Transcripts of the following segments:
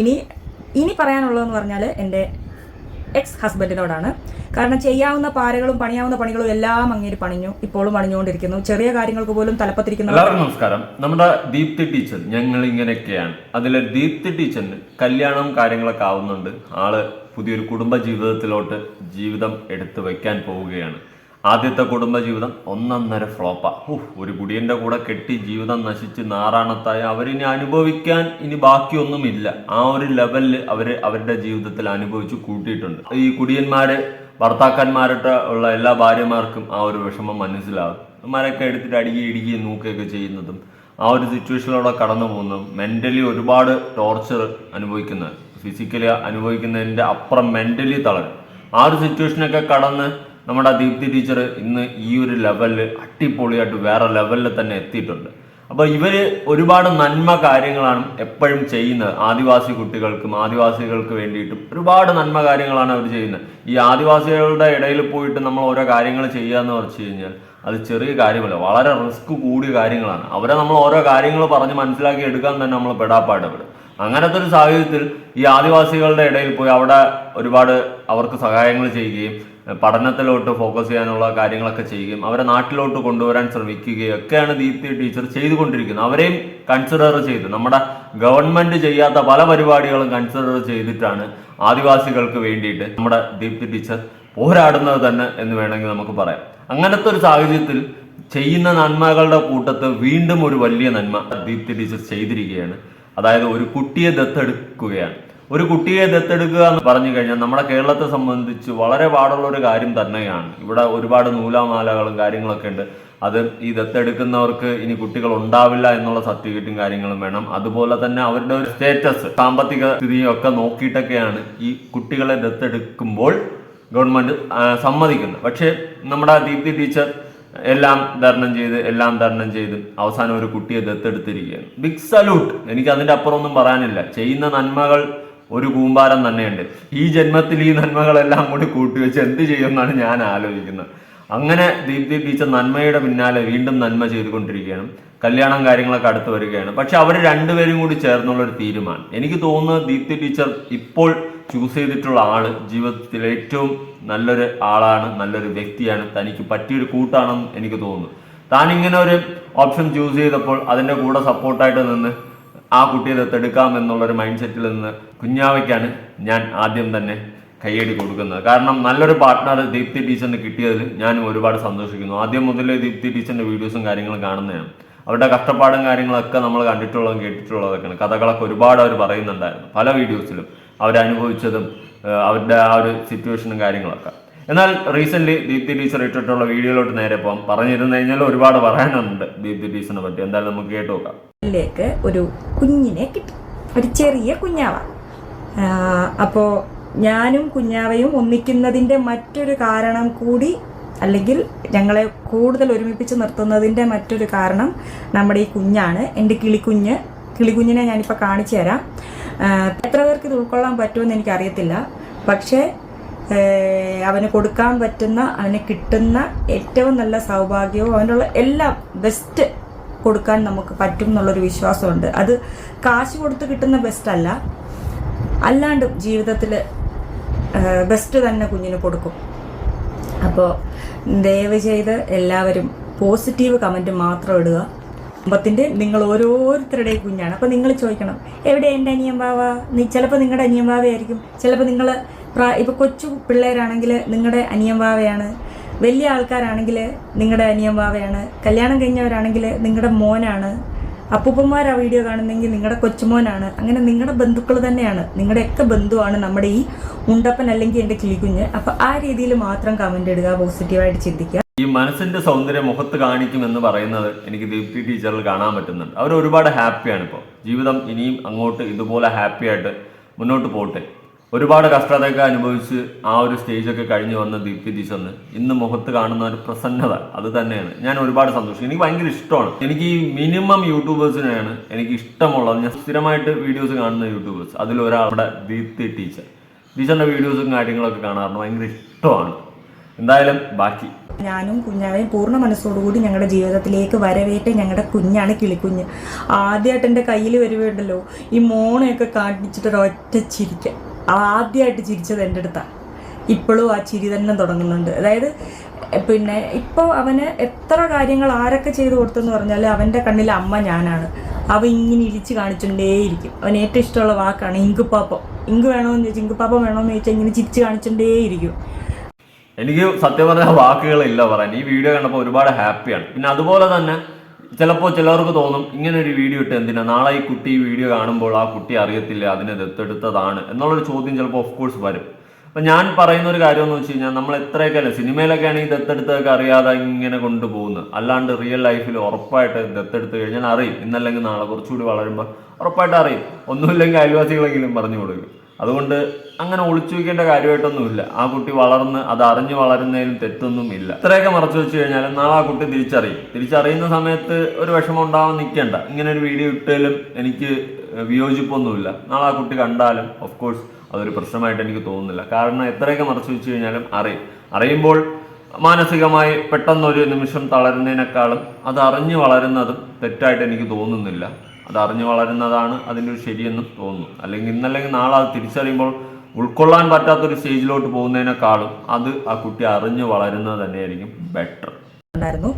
ഇനി ഇനി പറയാനുള്ളതെന്ന് പറഞ്ഞാൽ എന്റെ എക്സ് ഹസ്ബൻഡിനോടാണ് കാരണം ചെയ്യാവുന്ന പാരകളും പണിയാവുന്ന പണികളും എല്ലാം അങ്ങേര് പണിഞ്ഞു ഇപ്പോഴും പണിഞ്ഞുകൊണ്ടിരിക്കുന്നു. ചെറിയ കാര്യങ്ങൾക്ക് പോലും തലപ്പത്തിരിക്കുന്ന എല്ലാവർക്കും നമസ്കാരം. നമ്മുടെ ദീപ്തി ടീച്ചർ ഞങ്ങൾ ഇങ്ങനെയൊക്കെയാണ് അതിൽ ദീപ്തി ടീച്ചറിന് കല്യാണം കാര്യങ്ങളൊക്കെ ആവുന്നുണ്ട്. ആൾ പുതിയൊരു കുടുംബ ജീവിതത്തിലോട്ട് ജീവിതം എടുത്തു വെക്കാൻ പോവുകയാണ്. ആദ്യത്തെ കുടുംബജീവിതം ഒന്നൊന്നര ഫ്ലോപ്പാ. ഒരു കുടിയന്റെ കൂടെ കെട്ടി ജീവിതം നശിച്ച് നാറാണത്തായ അവരിനി അനുഭവിക്കാൻ ഇനി ബാക്കിയൊന്നുമില്ല. ആ ഒരു ലെവലിൽ അവർ അവരുടെ ജീവിതത്തിൽ അനുഭവിച്ച് കൂട്ടിയിട്ടുണ്ട്. ഈ കുടിയന്മാരെ ഭർത്താക്കന്മാരുടെ ഉള്ള എല്ലാ ഭാര്യമാർക്കും ആ ഒരു വിഷമം മനസ്സിലാകും. മരൊക്കെ എടുത്തിട്ട് അടിക്കി ഇടുകി നോക്കുകയൊക്കെ ചെയ്യുന്നതും ആ ഒരു സിറ്റുവേഷനിലൂടെ കടന്നു പോകുന്നതും മെന്റലി ഒരുപാട് ടോർച്ചർ അനുഭവിക്കുന്നത് ഫിസിക്കലി അനുഭവിക്കുന്നതിന്റെ അപ്പുറം മെന്റലി തളരും. ആ ഒരു സിറ്റുവേഷനൊക്കെ കടന്ന് നമ്മുടെ ദീപ്തി ടീച്ചർ ഇന്ന് ഈ ഒരു ലെവലിൽ അട്ടിപ്പൊളിയായിട്ട് വേറെ ലെവലിൽ തന്നെ എത്തിയിട്ടുണ്ട്. അപ്പോൾ ഇവർ ഒരുപാട് നന്മ കാര്യങ്ങളാണ് എപ്പോഴും ചെയ്യുന്നത്. ആദിവാസി കുട്ടികൾക്കും ആദിവാസികൾക്ക് വേണ്ടിയിട്ടും ഒരുപാട് നന്മ കാര്യങ്ങളാണ് അവർ ചെയ്യുന്നത്. ഈ ആദിവാസികളുടെ ഇടയിൽ പോയിട്ട് നമ്മൾ ഓരോ കാര്യങ്ങൾ ചെയ്യുക എന്ന് വെച്ച് കഴിഞ്ഞാൽ അത് ചെറിയ കാര്യമല്ല വളരെ റിസ്ക് കൂടിയ കാര്യങ്ങളാണ്. അവരെ നമ്മൾ ഓരോ കാര്യങ്ങൾ പറഞ്ഞ് മനസ്സിലാക്കി എടുക്കാൻ തന്നെ നമ്മൾ പെടാപ്പാടപ്പെടും അങ്ങനത്തെ ഒരു സാഹചര്യത്തിൽ ഈ ആദിവാസികളുടെ ഇടയിൽ പോയി അവിടെ ഒരുപാട് അവർക്ക് സഹായങ്ങൾ ചെയ്യുകയും പഠനത്തിലോട്ട് ഫോക്കസ് ചെയ്യാനുള്ള കാര്യങ്ങളൊക്കെ ചെയ്യുകയും അവരെ നാട്ടിലോട്ട് കൊണ്ടുവരാൻ ശ്രമിക്കുകയും ഒക്കെയാണ് ദീപ്തി ടീച്ചർ ചെയ്തുകൊണ്ടിരിക്കുന്നത്. അവരെയും കൺസിഡർ ചെയ്ത്. നമ്മുടെ ഗവൺമെന്റ് ചെയ്യാത്ത പല പരിപാടികളും കൺസിഡർ ചെയ്തിട്ടാണ് ആദിവാസികൾക്ക് വേണ്ടിയിട്ട് നമ്മുടെ ദീപ്തി ടീച്ചർ പോരാടുന്നത് തന്നെ എന്ന് വേണമെങ്കിൽ നമുക്ക് പറയാം. അങ്ങനത്തെ ഒരു സാഹചര്യത്തിൽ ചെയ്യുന്ന നന്മകളുടെ കൂട്ടത്ത് വീണ്ടും ഒരു വലിയ നന്മ ദീപ്തി ടീച്ചർ ചെയ്തിരിക്കുകയാണ്. അതായത് ഒരു കുട്ടിയെ ദത്തെടുക്കുകയാണ്. ഒരു കുട്ടിയെ ദത്തെടുക്കുക എന്ന് പറഞ്ഞു കഴിഞ്ഞാൽ നമ്മുടെ കേരളത്തെ സംബന്ധിച്ച് വളരെ പാടുള്ള ഒരു കാര്യം തന്നെയാണ്. ഇവിടെ ഒരുപാട് നൂലാമാലകളും കാര്യങ്ങളൊക്കെ ഉണ്ട്. അത് ഈ ദത്തെടുക്കുന്നവർക്ക് ഇനി കുട്ടികൾ ഉണ്ടാവില്ല എന്നുള്ള സർട്ടിഫിക്കറ്റും കാര്യങ്ങളും വേണം. അതുപോലെ തന്നെ അവരുടെ ഒരു സ്റ്റേറ്റസ് സാമ്പത്തിക സ്ഥിതിയും ഒക്കെ നോക്കിയിട്ടൊക്കെയാണ് ഈ കുട്ടികളെ ദത്തെടുക്കുമ്പോൾ ഗവൺമെന്റ് സമ്മതിക്കുന്നത്. പക്ഷേ നമ്മുടെ ദീപ്തി ടീച്ചർ എല്ലാം തരണം ചെയ്ത് എല്ലാം തരണം ചെയ്ത് അവസാനം ഒരു കുട്ടിയെ ദത്തെടുത്തിരിക്കുകയാണ്. ബിഗ് സല്യൂട്ട് എനിക്ക് അതിന്റെ അപ്പുറം ഒന്നും പറയാനില്ല. ചെയ്യുന്ന നന്മകൾ ഒരു കൂമ്പാരം തന്നെയുണ്ട്. ഈ ജന്മത്തിൽ ഈ നന്മകളെല്ലാം കൂടി കൂട്ടിവെച്ച് എന്ത് ചെയ്യുമെന്നാണ് ഞാൻ ആലോചിക്കുന്നത്. അങ്ങനെ ദീപ്തി ടീച്ചർ നന്മയുടെ പിന്നാലെ വീണ്ടും നന്മ ചെയ്തുകൊണ്ടിരിക്കുകയാണ്. കല്യാണം കാര്യങ്ങളൊക്കെ അടുത്ത് വരികയാണ്. പക്ഷെ അവർ രണ്ടുപേരും കൂടി ചേർന്നുള്ള ഒരു തീരുമാനം. എനിക്ക് തോന്നുന്നത് ദീപ്തി ടീച്ചർ ഇപ്പോൾ ചൂസ് ചെയ്തിട്ടുള്ള ആൾ ജീവിതത്തിൽ ഏറ്റവും നല്ലൊരു ആളാണ് നല്ലൊരു വ്യക്തിയാണ്. തനിക്ക് പറ്റിയൊരു കൂട്ടാണെന്ന് എനിക്ക് തോന്നുന്നു. താൻ ഇങ്ങനെ ഒരു ഓപ്ഷൻ ചൂസ് ചെയ്തപ്പോൾ അതിന്റെ കൂടെ സപ്പോർട്ടായിട്ട് നിന്ന് ആ കുട്ടിയെ ദത്തെടുക്കാം എന്നുള്ളൊരു മൈൻഡ് സെറ്റിൽ നിന്ന് കുഞ്ഞാവയ്ക്കാണ് ഞാൻ ആദ്യം തന്നെ കൈയടി കൊടുക്കുന്നത്. കാരണം നല്ലൊരു പാർട്ട്ണർ ദീപ്തി ടീച്ചറിന് കിട്ടിയതിൽ ഞാനും ഒരുപാട് സന്തോഷിക്കുന്നു. ആദ്യം മുതലേ ദീപ്തി ടീച്ചറിന്റെ വീഡിയോസും കാര്യങ്ങളും കാണുന്നതാണ്. അവരുടെ കഷ്ടപ്പാടും കാര്യങ്ങളൊക്കെ നമ്മൾ കണ്ടിട്ടുള്ളതും കേട്ടിട്ടുള്ളതൊക്കെയാണ്. കഥകളൊക്കെ ഒരുപാട് അവർ പറയുന്നുണ്ടായിരുന്നു. പല വീഡിയോസിലും അവരനുഭവിച്ചതും അവരുടെ ആ ഒരു സിറ്റുവേഷനും കാര്യങ്ങളൊക്കെ. എന്നാൽ റീസെന്റ് ദീപ്തി ടീച്ചർ ഇട്ടിട്ടുള്ള വീഡിയോയിലോട്ട് നേരെ പോകാം. പറഞ്ഞിരുന്നു കഴിഞ്ഞാൽ ഒരുപാട് പറയാനുണ്ട് ദീപ്തി ടീച്ചറിനെ പറ്റി. എന്തായാലും നമുക്ക് കേട്ടു നോക്കാം. ലേക്ക് ഒരു കുഞ്ഞിനെ കിട്ടി. ഒരു ചെറിയ കുഞ്ഞാവ. അപ്പോൾ ഞാനും കുഞ്ഞാവയും ഒന്നിക്കുന്നതിന്റെ മറ്റൊരു കാരണം കൂടി അല്ലെങ്കിൽ ഞങ്ങളെ കൂടുതൽ ഒരുമിപ്പിച്ച് നിർത്തുന്നതിന്റെ മറ്റൊരു കാരണം നമ്മുടെ ഈ കുഞ്ഞാണ്. എന്റെ കിളിക്കുഞ്ഞ് കിളികുഞ്ഞിനെ ഞാനിപ്പോൾ കാണിച്ചു തരാം. എത്ര പേർക്ക് ഇത് ഉൾക്കൊള്ളാൻ പറ്റുമെന്ന് എനിക്കറിയത്തില്ല. പക്ഷേ അവന് കൊടുക്കാൻ പറ്റുന്ന അവന് കിട്ടുന്ന ഏറ്റവും നല്ല സൗഭാഗ്യവും അവനുള്ള എല്ലാം ബെസ്റ്റ് കൊടുക്കാൻ നമുക്ക് പറ്റും എന്നുള്ളൊരു വിശ്വാസമുണ്ട്. അത് കാശ് കൊടുത്ത് കിട്ടുന്ന ബെസ്റ്റ് അല്ല. അല്ലാണ്ട് ജീവിതത്തിൽ ബെസ്റ്റ് തന്നെ കുഞ്ഞിന് കൊടുക്കും. അപ്പോൾ ദയവ് ചെയ്ത് എല്ലാവരും പോസിറ്റീവ് കമന്റ് മാത്രം ഇടുക. കുടുംബത്തിന്റെ നിങ്ങൾ ഓരോരുത്തരുടെയും കുഞ്ഞാണ്. അപ്പോൾ നിങ്ങൾ ചോദിക്കണം എവിടെ എന്റെ അനിയൻ ബാവ നീ ചിലപ്പോൾ നിങ്ങളുടെ അനിയൻ ബാവയായിരിക്കും ചിലപ്പോൾ നിങ്ങൾ പ്രാ ഇപ്പോൾ കൊച്ചു പിള്ളേരാണെങ്കിൽ നിങ്ങളുടെ അനിയൻ ബാവയാണ് വലിയ ആൾക്കാരാണെങ്കിൽ നിങ്ങളുടെ അനിയൻ ബാവയാണ് കല്യാണം കഴിഞ്ഞവരാണെങ്കിൽ നിങ്ങളുടെ മോനാണ്. അപ്പൂപ്പന്മാർ ആ വീഡിയോ കാണുന്നെങ്കിൽ നിങ്ങളുടെ കൊച്ചുമോനാണ്. അങ്ങനെ നിങ്ങളുടെ ബന്ധുക്കൾ തന്നെയാണ്. നിങ്ങളുടെയൊക്കെ ബന്ധുവാണ് നമ്മുടെ ഈ ഉണ്ടപ്പൻ അല്ലെങ്കിൽ എന്റെ കിളികുഞ്ഞ് അപ്പോൾ ആ രീതിയിൽ മാത്രം കമന്റ് ഇടുക പോസിറ്റീവായിട്ട് ചിന്തിക്കുക. ഈ മനസ്സിന്റെ സൗന്ദര്യം മുഖത്ത് കാണിക്കും എന്ന് പറയുന്നത് എനിക്ക് ദീപ്തി ടീച്ചറിൽ കാണാൻ പറ്റുന്നുണ്ട്. അവർ ഒരുപാട് ഹാപ്പിയാണ് ഇപ്പോൾ ജീവിതം ഇനിയും അങ്ങോട്ട് ഇതുപോലെ ഹാപ്പിയായിട്ട് മുന്നോട്ട് പോട്ടെ. ഒരുപാട് കഷ്ടതയൊക്കെ അനുഭവിച്ച് ആ ഒരു സ്റ്റേജൊക്കെ കഴിഞ്ഞു വന്ന ദീപ്തി ദിശന്ന് ഇന്ന് മുഖത്ത് കാണുന്ന ഒരു പ്രസന്നത അത് തന്നെയാണ്. ഞാൻ ഒരുപാട് സന്തോഷം എനിക്ക് ഭയങ്കര ഇഷ്ടമാണ്. എനിക്ക് ഈ മിനിമം യൂട്യൂബേഴ്സിനെയാണ് എനിക്ക് ഇഷ്ടമുള്ളത്. ഞാൻ സ്ഥിരമായിട്ട് വീഡിയോസ് കാണുന്ന യൂട്യൂബേഴ്സ്. അതിലൊരാളുടെ ദീപ്തി ടീച്ചർ. ടീച്ചറിന്റെ വീഡിയോസും കാര്യങ്ങളൊക്കെ കാണാറുണ്ട് ഭയങ്കര ഇഷ്ടമാണ്. എന്തായാലും ബാക്കി. ഞാനും കുഞ്ഞാവയും പൂർണ മനസ്സോടുകൂടി ഞങ്ങളുടെ ജീവിതത്തിലേക്ക് വരവേറ്റ ഞങ്ങളുടെ കുഞ്ഞാണ് കിളിക്കുഞ്ഞ്. ആദ്യമായിട്ട് എന്റെ കയ്യിൽ വരുവേണ്ടല്ലോ ഈ മോണയൊക്കെ കാണിച്ചിട്ട് ചിരിക്കാം ചിരിക്ക. ആദ്യമായിട്ട് ചിരിച്ചത് എന്റെ അടുത്താണ് ഇപ്പോഴും ആ ചിരി തന്നെ തുടങ്ങുന്നുണ്ട്. അതായത് പിന്നെ ഇപ്പോൾ അവന് എത്ര കാര്യങ്ങൾ ആരൊക്കെ ചെയ്തു കൊടുത്തെന്ന് പറഞ്ഞാൽ അവന്റെ കണ്ണിൽ അമ്മ ഞാനാണ്. അവൻ ഇങ്ങനെ ഇരിച്ച് കാണിച്ചുകൊണ്ടേയിരിക്കും അവൻ ഏറ്റവും ഇഷ്ടമുള്ള വാക്കാണ് ഇങ്കുപ്പാപ്പം. ഇങ്ക് വേണമെന്ന് ചോദിച്ചാൽ ഇങ്കുപ്പാപ്പം വേണമെന്ന് ചോദിച്ചാൽ ഇങ്ങനെ ചിരിച്ച് കാണിച്ചുകൊണ്ടേയിരിക്കും എനിക്ക് സത്യം പറഞ്ഞ വാക്കുകളില്ല പറയാൻ. ഈ വീഡിയോ കണ്ടപ്പോൾ ഒരുപാട് ഹാപ്പിയാണ്. പിന്നെ അതുപോലെ തന്നെ ചിലപ്പോൾ ചിലർക്ക് തോന്നും ഇങ്ങനെ ഒരു വീഡിയോ ഇട്ട് എന്തിനാ? നാളെ ഈ കുട്ടി ഈ വീഡിയോ കാണുമ്പോൾ ആ കുട്ടി അറിയത്തില്ല അതിനെ ദത്തെടുത്തതാണ് എന്നുള്ളൊരു ചോദ്യം ചിലപ്പോൾ ഓഫ് കോഴ്സ് വരും. അപ്പം ഞാൻ പറയുന്ന ഒരു കാര്യം എന്ന് വെച്ച് കഴിഞ്ഞാൽ നമ്മൾ എത്രയൊക്കെ അല്ലേ സിനിമയിലൊക്കെ ആണെങ്കിൽ ദത്തെടുത്തൊക്കെ അറിയാതെ ഇങ്ങനെ കൊണ്ടുപോകുന്നത്. അല്ലാണ്ട് റിയൽ ലൈഫിൽ ഉറപ്പായിട്ട് ദത്തെടുത്ത് കഴിഞ്ഞാൽ അറിയും. ഇന്നല്ലെങ്കിൽ നാളെ കുറച്ചുകൂടി വളരുമ്പോൾ ഉറപ്പായിട്ട് അറിയും. ഒന്നുമില്ലെങ്കിൽ അയൽവാസികളെങ്കിലും പറഞ്ഞു കൊടുക്കും. അതുകൊണ്ട് അങ്ങനെ ഒളിച്ചു വയ്ക്കേണ്ട കാര്യമായിട്ടൊന്നുമില്ല. ആ കുട്ടി വളർന്ന് അത് അറിഞ്ഞു വളരുന്നതിലും തെറ്റൊന്നും ഇല്ല ഇത്രയൊക്കെ മറച്ചു വെച്ച് കഴിഞ്ഞാൽ നാളെ ആ കുട്ടി തിരിച്ചറിയും. തിരിച്ചറിയുന്ന സമയത്ത് ഒരു വിഷമം ഉണ്ടാവാൻ നിൽക്കേണ്ട. ഇങ്ങനെ ഒരു വീഡിയോ ഇട്ടാലും എനിക്ക് വിയോജിപ്പൊന്നുമില്ല. നാളെ ആ കുട്ടി കണ്ടാലും ഓഫ് കോഴ്സ് അതൊരു പ്രശ്നമായിട്ട് എനിക്ക് തോന്നുന്നില്ല. കാരണം എത്രയൊക്കെ മറച്ചു വെച്ച് കഴിഞ്ഞാലും അറിയും. അറിയുമ്പോൾ മാനസികമായി പെട്ടെന്നൊരു നിമിഷം തളരുന്നതിനേക്കാളും അത് അറിഞ്ഞു വളരുന്നതും തെറ്റായിട്ട് എനിക്ക് തോന്നുന്നില്ല. അത് അറിഞ്ഞു വളരുന്നതാണ് അതിന്റെ ഒരു ശരിയെന്ന് തോന്നുന്നു. അല്ലെങ്കിൽ ഇന്നല്ലെങ്കിൽ നാളെ അത് തിരിച്ചറിയുമ്പോൾ ഉൾക്കൊള്ളാൻ പറ്റാത്തൊരു സ്റ്റേജിലോട്ട് പോകുന്നതിനേക്കാളും അത് ആ കുട്ടി അറിഞ്ഞു വളരുന്നത് തന്നെയായിരിക്കും ബെറ്റർ ഉണ്ടായിരുന്നു.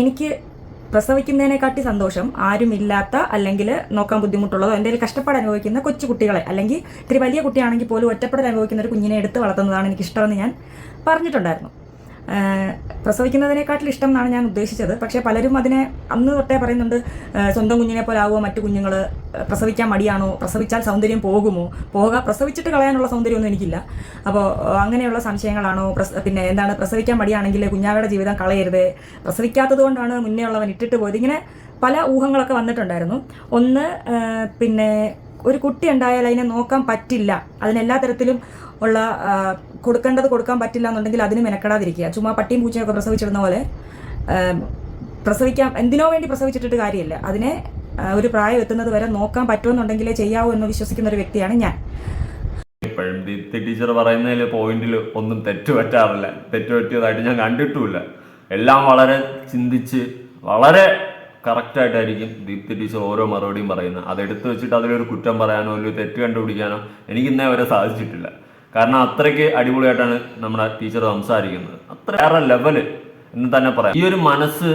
എനിക്ക് പ്രസവിക്കുന്നതിനെക്കാട്ടി സന്തോഷം ആരുമില്ലാത്ത അല്ലെങ്കിൽ നോക്കാൻ ബുദ്ധിമുട്ടുള്ളതോ എന്തെങ്കിലും കഷ്ടപ്പാട് അനുഭവിക്കുന്ന കൊച്ചു കുട്ടികളെ അല്ലെങ്കിൽ ഇത്തിരി വലിയ കുട്ടിയാണെങ്കിൽ പോലും ഒറ്റപ്പെടൽ അനുഭവിക്കുന്ന ഒരു കുഞ്ഞിനെ എടുത്ത് വളർത്തുന്നതാണ് എനിക്ക് ഇഷ്ടമെന്ന് ഞാൻ പറഞ്ഞിട്ടുണ്ടായിരുന്നു. പ്രസവിക്കുന്നതിനെക്കാട്ടിൽ ഇഷ്ടം എന്നാണ് ഞാൻ ഉദ്ദേശിച്ചത്. പക്ഷേ പലരും അതിനെ അന്ന് തൊട്ടേ പറയുന്നുണ്ട് സ്വന്തം കുഞ്ഞിനെ പോലെ ആവുമോ? മറ്റു കുഞ്ഞുങ്ങൾ പ്രസവിക്കാൻ മടിയാണോ? പ്രസവിച്ചാൽ സൗന്ദര്യം പോകുമോ? പോകാം പ്രസവിച്ചിട്ട് കളയാനുള്ള സൗന്ദര്യമൊന്നും എനിക്കില്ല. അപ്പോൾ അങ്ങനെയുള്ള സംശയങ്ങളാണോ? പിന്നെ എന്താണ് പ്രസവിക്കാൻ മടിയാണെങ്കിൽ കുഞ്ഞാവയുടെ ജീവിതം കളയരുത്? പ്രസവിക്കാത്തത് കൊണ്ടാണ് മുന്നേ ഉള്ളവൻ ഇട്ടിട്ട് പോയത്. ഇങ്ങനെ പല ഊഹങ്ങളൊക്കെ വന്നിട്ടുണ്ടായിരുന്നു. ഒന്ന് പിന്നെ ഒരു കുട്ടി ഉണ്ടായാൽ അതിനെ നോക്കാൻ പറ്റില്ല. അതിനെല്ലാ തരത്തിലും ഉള്ള കൊടുക്കേണ്ടത് കൊടുക്കാൻ പറ്റില്ല എന്നുണ്ടെങ്കിൽ അതിന് മെനക്കെടാതിരിക്കുക. ചുമ്മാ പട്ടിയും പൂച്ചയൊക്കെ പ്രസവിച്ചിരുന്ന പോലെ പ്രസവിക്കാം എന്തിനോ വേണ്ടി പ്രസവിച്ചിട്ടിട്ട് കാര്യമില്ല. അതിനെ ഒരു പ്രായം എത്തുന്നത് വരെ നോക്കാൻ പറ്റുമെന്നുണ്ടെങ്കിലേ ചെയ്യാവൂ എന്ന് വിശ്വസിക്കുന്ന ഒരു വ്യക്തിയാണ് ഞാൻ. ടീച്ചർ പറയുന്നതിൽ പോയിന്റിൽ ഒന്നും തെറ്റ് പറ്റാറില്ല. ഞാൻ കണ്ടിട്ടുമില്ല. എല്ലാം വളരെ ചിന്തിച്ച് വളരെ കറക്റ്റായിട്ടായിരിക്കും ദീപ്തി ടീച്ചർ ഓരോ മറുപടിയും പറയുന്നത്. അതെടുത്ത് വെച്ചിട്ട് അതിലൊരു കുറ്റം പറയാനോ ഒരു തെറ്റ് കണ്ടുപിടിക്കാനോ എനിക്ക് ഇന്നേ വരെ സാധിച്ചിട്ടില്ല. കാരണം അത്രയ്ക്ക് അടിപൊളിയായിട്ടാണ് നമ്മുടെ ടീച്ചർ സംസാരിക്കുന്നത്. അത്ര വേറെ ലെവൽ എന്ന് തന്നെ പറയാം. ഈ ഒരു മനസ്സ്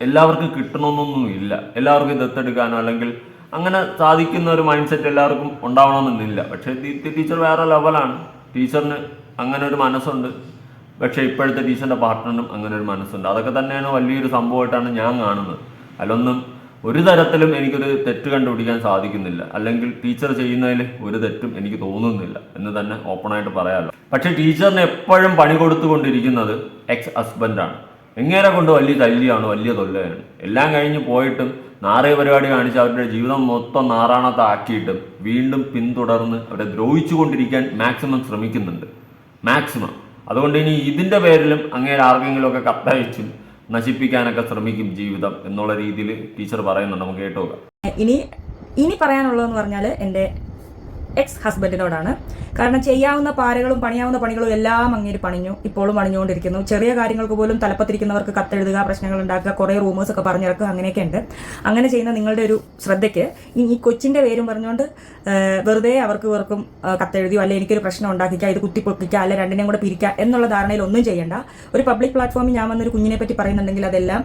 എല്ലാവർക്കും കിട്ടണമെന്നൊന്നും ഇല്ല. എല്ലാവർക്കും ദത്തെടുക്കാനോ അല്ലെങ്കിൽ അങ്ങനെ സാധിക്കുന്ന ഒരു മൈൻഡ് സെറ്റ് എല്ലാവർക്കും ഉണ്ടാവണമെന്നില്ല. പക്ഷേ ദീപ്തി ടീച്ചർ വേറെ ലെവലാണ് ടീച്ചറിന് അങ്ങനെ ഒരു മനസ്സുണ്ട്. പക്ഷേ ഇപ്പോഴത്തെ ടീച്ചറിന്റെ പാർട്ട്ണറിനും അങ്ങനെ ഒരു മനസ്സുണ്ട്. അതൊക്കെ തന്നെയാണ് വലിയൊരു സംഭവമായിട്ടാണ് ഞാൻ കാണുന്നത്. അതിലൊന്നും ഒരു തരത്തിലും എനിക്കൊരു തെറ്റ് കണ്ടുപിടിക്കാൻ സാധിക്കുന്നില്ല. അല്ലെങ്കിൽ ടീച്ചർ ചെയ്യുന്നതിൽ ഒരു തെറ്റും എനിക്ക് തോന്നുന്നില്ല എന്ന് തന്നെ ഓപ്പണായിട്ട് പറയാമല്ലോ പക്ഷേ ടീച്ചറിന് എപ്പോഴും പണി കൊടുത്തുകൊണ്ടിരിക്കുന്നത് എക്സ് ഹസ്ബൻഡാണ് എങ്ങനെ കൊണ്ട് വലിയ തല്ലിയാണ് വലിയ തൊല്ലയാണ്. എല്ലാം കഴിഞ്ഞ് പോയിട്ടും നാറിയ പരിപാടി കാണിച്ച് അവരുടെ ജീവിതം മൊത്തം നാറാണത്താക്കിയിട്ടും വീണ്ടും പിന്തുടർന്ന് അവരെ ദ്രോഹിച്ചു കൊണ്ടിരിക്കാൻ മാക്സിമം ശ്രമിക്കുന്നുണ്ട്. മാക്സിമം അതുകൊണ്ട് ഇനി ഇതിന്റെ പേരിലും അങ്ങേരെ ആർക്കെങ്കിലും ഒക്കെ കത്തയച്ചും നശിപ്പിക്കാനൊക്കെ ശ്രമിക്കും ജീവിതം എന്നുള്ള രീതിയിൽ ടീച്ചർ പറയുന്നുണ്ട്. നമുക്ക് കേട്ടോക്കാം. ഇനി ഇനി പറയാനുള്ളതെന്ന് പറഞ്ഞാൽ എന്റെ എക്സ് ഹസ്ബൻഡിനോടാണ് കാരണം ചെയ്യാവുന്ന പാരകളും പണിയാവുന്ന പണികളും എല്ലാം അങ്ങേര് പണിഞ്ഞു. ഇപ്പോഴും പണിഞ്ഞുകൊണ്ടിരിക്കുന്നു. ചെറിയ കാര്യങ്ങൾക്ക് പോലും തലപ്പത്തിരിക്കുന്നവർക്ക് കത്തെഴുതുക പ്രശ്നങ്ങൾ ഉണ്ടാക്കുക കുറേ റൂമേഴ്സ് ഒക്കെ പറഞ്ഞിറക്കുക അങ്ങനെയൊക്കെ ഉണ്ട്. അങ്ങനെ ചെയ്യുന്ന നിങ്ങളുടെ ഒരു ശ്രദ്ധയ്ക്ക് ഈ കൊച്ചിന്റെ പേരും പറഞ്ഞുകൊണ്ട് വെറുതെ അവർക്ക് ഇവർക്കും കത്തെഴുതിയോ അല്ലെങ്കിൽ എനിക്കൊരു പ്രശ്നം ഉണ്ടാക്കിക്കുക ഇത് കുത്തിപ്പൊക്കിക്കുക അല്ലെ രണ്ടിനെയും കൂടെ പിരിക്കുക എന്നുള്ള ധാരണയിൽ ഒന്നും ചെയ്യേണ്ട. ഒരു പബ്ലിക് പ്ലാറ്റ്ഫോമിൽ ഞാൻ വന്നൊരു കുഞ്ഞിനെ പറ്റി പറയുന്നുണ്ടെങ്കിൽ അതെല്ലാം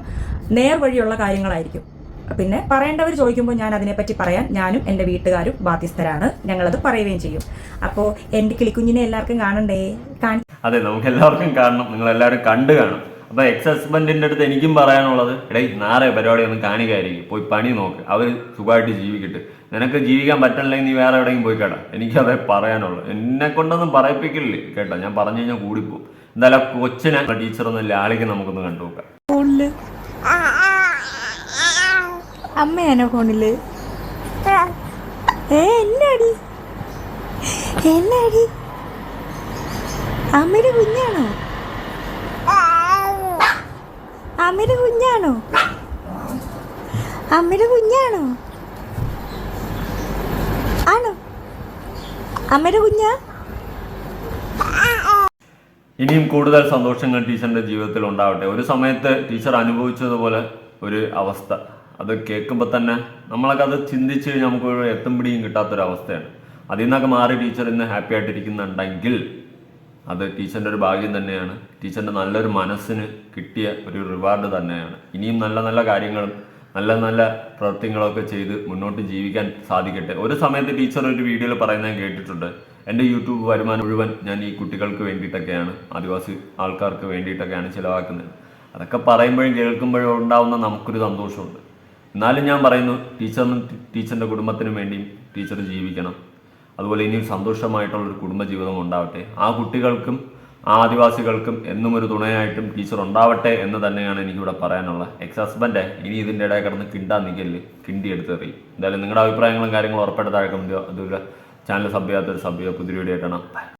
നേർവഴിയുള്ള കാര്യങ്ങളായിരിക്കും. പിന്നെ പറയേണ്ടവർ ചോദിക്കുമ്പോൾ ഞാൻ അതിനെപ്പറ്റി പറയാൻ ഞാനും എന്റെ വീട്ടുകാരും ബാധ്യസ്ഥരാണ്. ഞങ്ങളത് പറയുകയും ചെയ്യും. അപ്പോൾ എന്റെ കിളിക്കുഞ്ഞിനെ എല്ലാവർക്കും കാണണ്ടേ? അതെ നമുക്ക് എല്ലാവർക്കും കാണണം. നിങ്ങൾ എല്ലാവരും കണ്ടു കാണും. അപ്പൊ എക്സ് ഹസ്ബൻഡിന്റെ അടുത്ത് എനിക്കും പറയാനുള്ളത് എടേ നാളെ പരിപാടി ഒന്നും കാണിക്കായിരിക്കും. പോയി പണി നോക്ക്. അവർ സുഖമായിട്ട് ജീവിക്കട്ടെ. നിനക്ക് ജീവിക്കാൻ പറ്റണില്ലെങ്കിൽ നീ വേറെ എവിടെയെങ്കിലും പോയി കേട്ടാ എനിക്കതേ പറയാനുള്ളൂ. എന്നെ കൊണ്ടൊന്നും പറയിപ്പിക്കില്ലേ? കേട്ടോ ഞാൻ പറഞ്ഞു കഴിഞ്ഞാൽ കൂടിപ്പോ എന്തായാലും കൊച്ചിനെ ടീച്ചർ ഒന്ന് ലാളിക്ക് നമുക്കൊന്ന് കണ്ടുനോക്കാം. അമ്മയാണോ ഫോണിൽ? ഏ എന്നാടി? എന്നാടി? അമ്മയുടെ കുഞ്ഞാണോ? അമ്മയുടെ കുഞ്ഞാണോ? അമ്മയുടെ കുഞ്ഞാണോ? ആണോ? അമ്മയുടെ കുഞ്ഞാ? ഇനിയും കൂടുതൽ സന്തോഷങ്ങൾ ടീച്ചറിന്റെ ജീവിതത്തിൽ ഉണ്ടാവട്ടെ. ഒരു സമയത്ത് ടീച്ചർ അനുഭവിച്ചതുപോലെ ഒരു അവസ്ഥ. അത് കേൾക്കുമ്പോൾ തന്നെ നമ്മളൊക്കെ അത് ചിന്തിച്ച് നമുക്ക് എത്തും പിടിയും കിട്ടാത്തൊരവസ്ഥയാണ്. അതിൽ നിന്നൊക്കെ മാറി ടീച്ചർ ഇന്ന് ഹാപ്പി ആയിട്ടിരിക്കുന്നുണ്ടെങ്കിൽ അത് ടീച്ചറിന്റെ ഒരു ഭാഗ്യം തന്നെയാണ്. ടീച്ചറിന്റെ നല്ലൊരു മനസ്സിന് കിട്ടിയ ഒരു റിവാർഡ് തന്നെയാണ്. ഇനിയും നല്ല നല്ല കാര്യങ്ങളും നല്ല നല്ല പ്രവൃത്തികളൊക്കെ ചെയ്ത് മുന്നോട്ട് ജീവിക്കാൻ സാധിക്കട്ടെ. ഒരു സമയത്ത് ടീച്ചർ ഒരു വീഡിയോയിൽ പറയുന്നത് കേട്ടിട്ടുണ്ട്. എന്റെ യൂട്യൂബ് വരുമാനം മുഴുവൻ ഞാൻ ഈ കുട്ടികൾക്ക് വേണ്ടിയിട്ടൊക്കെയാണ് ആദിവാസി ആൾക്കാർക്ക് വേണ്ടിയിട്ടൊക്കെയാണ് ചിലവാക്കുന്നത്. അതൊക്കെ പറയുമ്പോഴും കേൾക്കുമ്പോഴും ഉണ്ടാവുന്ന നമുക്കൊരു സന്തോഷമുണ്ട്. എന്നാലും ഞാൻ പറയുന്നു ടീച്ചറിനും ടീച്ചറിന്റെ കുടുംബത്തിനും വേണ്ടിയും ടീച്ചർ ജീവിക്കണം. അതുപോലെ ഇനിയും സന്തോഷമായിട്ടുള്ള ഒരു കുടുംബജീവിതം ഉണ്ടാവട്ടെ. ആ കുട്ടികൾക്കും ആ ആദിവാസികൾക്കും എന്നും ഒരു തുണയായിട്ടും ടീച്ചർ ഉണ്ടാവട്ടെ എന്ന് തന്നെയാണ് എനിക്കിവിടെ പറയാനുള്ളത്. എക്സ് ഹസ്ബൻഡ് ഇനി ഇതിന്റെ ഇടയിൽ കിടന്ന് കിണ്ടാൻ നിൽക്കൽ കിണ്ടി എടുത്തെറിയും എന്തായാലും നിങ്ങളുടെ അഭിപ്രായങ്ങളും കാര്യങ്ങളും ഉറപ്പായിട്ട് താഴെ അതുപോലെ ചാനൽ സഭ്യാത്തൊരു സഭ്യോ പുതിയ വീഡിയോ ആയിട്ടാണ്